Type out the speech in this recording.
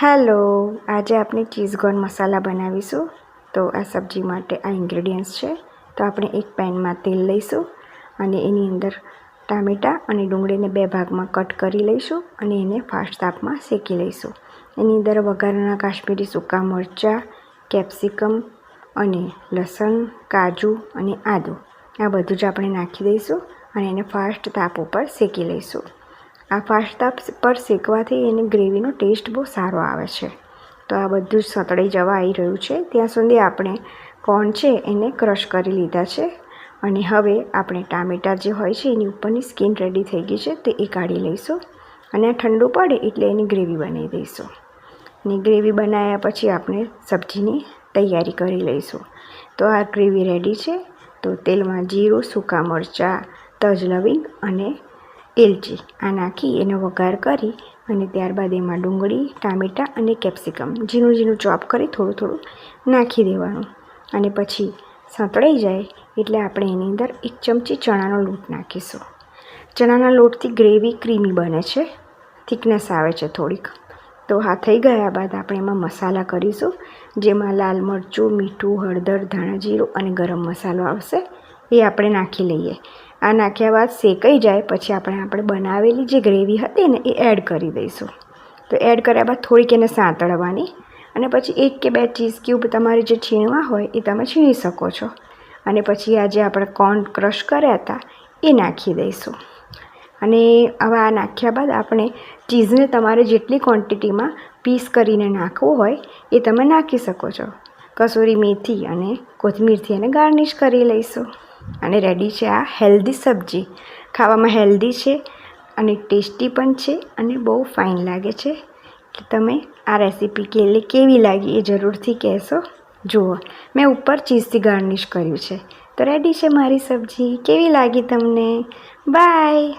Hello, આજે આપણે cheese gone મસાલા બનાવીશું. તો આ સબ્જી માટે આ ઇન્ગ્રેડિયન્ટ્સ છે. તો આપણે એક પેનમાં તેલ લઈશું અને એની અંદર ટામેટાં અને ડુંગળીને બે ભાગમાં કટ કરી લઈશું અને એને ફાસ્ટ તાપમાં શેકી લઈશું. એની અંદર વઘારના કાશ્મીરી સૂકા મરચાં, કેપ્સિકમ અને લસણ, કાજુ અને આદું. આ બધું જ આપણે નાખી દઈશું અને એને ફાસ્ટ તાપ ઉપર શેકી લઈશું. આ પાસ્તા પર શેકવાથી એની ગ્રેવીનો ટેસ્ટ બહુ સારો આવે છે. તો આ બધું જ સતળાઈ જવા આવી રહ્યું છે. ત્યાં સુધી આપણે કોર્ન છે એને ક્રશ કરી લીધા છે અને હવે આપણે ટામેટાં જે હોય છે એની ઉપરની સ્કીન રેડી થઈ ગઈ છે તે એ કાઢી લઈશું અને આ ઠંડુ પડે એટલે એની ગ્રેવી બનાવી દઈશું. ને ગ્રેવી બનાવ્યા પછી આપણે સબ્જીની તૈયારી કરી લઈશું. તો આ ગ્રેવી રેડી છે. તો તેલમાં જીરું, સૂકા મરચાં, તજ લવિંગ અને એલચી. આ નાખી, એનો વઘાર કરી અને ત્યારબાદ એમાં ડુંગળી, ટામેટાં અને કેપ્સિકમ. ઝીણું ઝીણું ચોપ કરી થોડું થોડું નાખી દેવાનું. અને પછી સંતળાઈ જાય એટલે આપણે એની અંદર એક ચમચી ચણાનો લોટ નાખીશું. ચણાના લોટથી ગ્રેવી ક્રીમી બને છે. થિકનેસ આવે છે થોડીક. તો હા, થઈ ગયા બાદ આપણે એમાં મસાલા કરીશું, જેમાં લાલ મરચું, મીઠું, હળદર, ધાણા જીરું અને ગરમ મસાલો આવશે. એ આપણે નાખી લઈએ. આ નાખ્યા બાદ શેકાઈ જાય, પછી આપણે આપણે બનાવેલી જે ગ્રેવી હતી ને, એ એડ કરી દઈશું. તો એડ કર્યા બાદ થોડીક એને સાંતળવાની અને પછી એક કે બે ચીઝ ક્યુબ તમારે જે છીણવા હોય, એ તમે છીણી શકો છો. અને પછી આ જે આપણે કોર્ન ક્રશ કર્યા હતા, એ નાખી દઈશું. અને હવે આ નાખ્યા બાદ આપણે ચીઝને તમારે જેટલી ક્વોન્ટિટીમાં પીસ કરીને નાખવું હોય, એ તમે નાખી શકો છો. કસૂરી મેથી અને કોથમીરથી એને ગાર્નિશ કરી લઈશું. અને રેડી છે આ હેલ્ધી સબ્જી. ખાવામાં હેલ્ધી છે અને ટેસ્ટી પણ છે અને બહુ ફાઇન લાગે છે. કે તમે આ રેસીપી કે કેવી લાગી એ જરૂરથી કહેશો. જુઓ, મેં ઉપર ચીઝથી ગાર્નિશ કર્યું છે. તો રેડી છે મારી સબ્જી. કેવી લાગી તમને? બાય